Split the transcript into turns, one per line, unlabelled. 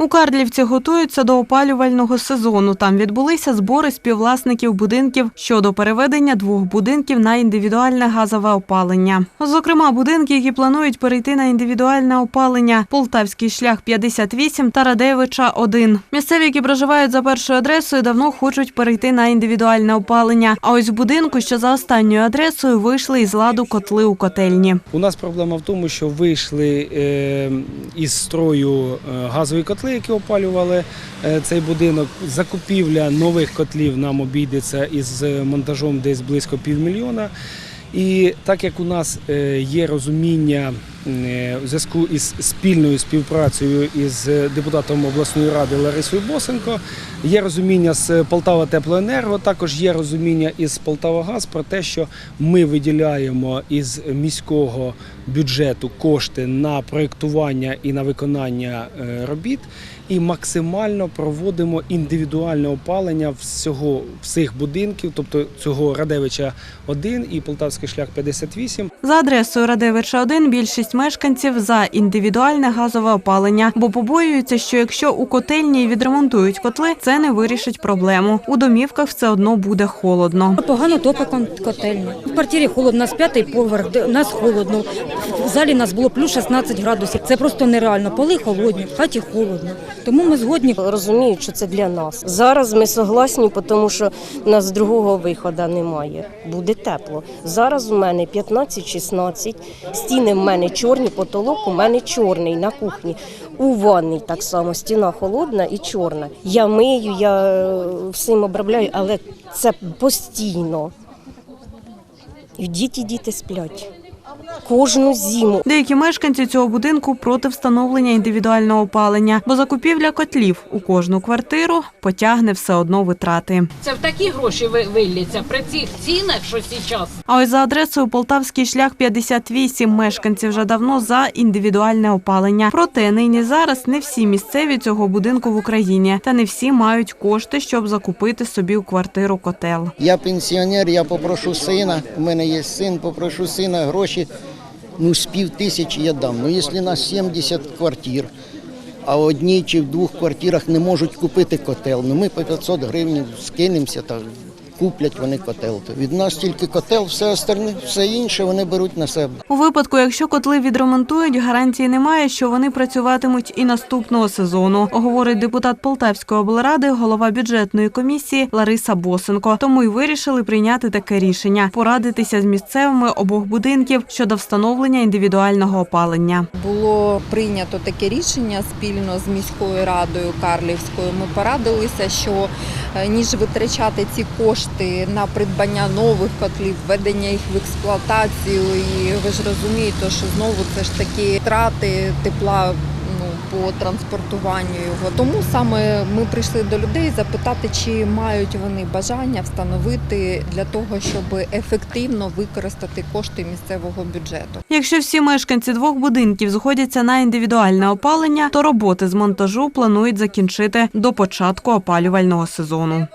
У Карлівці готуються до опалювального сезону. Там відбулися збори співвласників будинків щодо переведення двох будинків на індивідуальне газове опалення. Зокрема, будинки, які планують перейти на індивідуальне опалення Полтавський шлях 58 та Радевича 1. Місцеві, які проживають за першою адресою, давно хочуть перейти на індивідуальне опалення. А ось в будинку, що за останньою адресою, вийшли із ладу котли у котельні.
У нас проблема в тому, що вийшли е, із строю е, газові котли, які опалювали е, цей будинок. Закупівля нових котлів нам обійдеться із монтажом десь близько півмільйона. І так як у нас е, є розуміння е, у зв'язку із спільною співпрацею із депутатом обласної ради Ларисою Босенко, є розуміння з Полтава Теплоенерго, також є розуміння із Полтавагаз про те, що ми виділяємо із міського бюджету кошти на проєктування і на виконання е, робіт. І максимально проводимо індивідуальне опалення всього всіх будинків, тобто цього Радевича 1 і Полтавський шлях 58.
За адресою Радевича 1 більшість мешканців за індивідуальне газове опалення, бо побоюються, що якщо у котельні відремонтують котли, це не вирішить проблему. У домівках все одно буде холодно.
Погано топить котельня. В квартирі холодно, у нас п'ятий поверх, у нас холодно. В залі нас було плюс 16 градусів. Це просто нереально. Поли холодні, в хаті холодно. Тому ми згодні.
розуміють, що це для нас. Зараз ми согласні, тому що у нас другого виходу немає. Буде тепло. Зараз у мене 15-16, стіни в мене чорні, потолок у мене чорний на кухні. У ванній так само стіна холодна і чорна. Я мию, я е, всім обробляю, але це постійно. Діти діти сплять. Кожну зиму.
Деякі мешканці цього будинку проти встановлення індивідуального опалення, бо закупівля котлів у кожну квартиру потягне все одно витрати.
Це в такі гроші ви- вилляться при цих цінах, що зараз.
А ось за адресою Полтавський шлях 58 мешканці вже давно за індивідуальне опалення. Проте нині зараз не всі місцеві цього будинку в Україні, та не всі мають кошти, щоб закупити собі у квартиру котел.
Я пенсіонер, я попрошу сина, у мене є син, попрошу сина гроші, ну з пів тисячі я дам. Ну якщо на 70 квартир, а в одній чи в двох квартирах не можуть купити котел, ну ми по 500 гривень скинемося та куплять вони котел. Від нас тільки котел, все остальне, все інше вони беруть на себе.
У випадку, якщо котли відремонтують, гарантії немає, що вони працюватимуть і наступного сезону, говорить депутат Полтавської облради, голова бюджетної комісії Лариса Босенко. Тому й вирішили прийняти таке рішення порадитися з місцевими обох будинків щодо встановлення індивідуального опалення.
Було прийнято таке рішення спільно з міською радою Карлівською. Ми порадилися, що ніж витрачати ці кошти на придбання нових котлів, введення їх в експлуатацію, і ви ж розумієте, що знову це ж такі втрати тепла. По транспортуванню його. Тому саме ми прийшли до людей запитати, чи мають вони бажання встановити для того, щоб ефективно використати кошти місцевого бюджету.
Якщо всі мешканці двох будинків згодяться на індивідуальне опалення, то роботи з монтажу планують закінчити до початку опалювального сезону.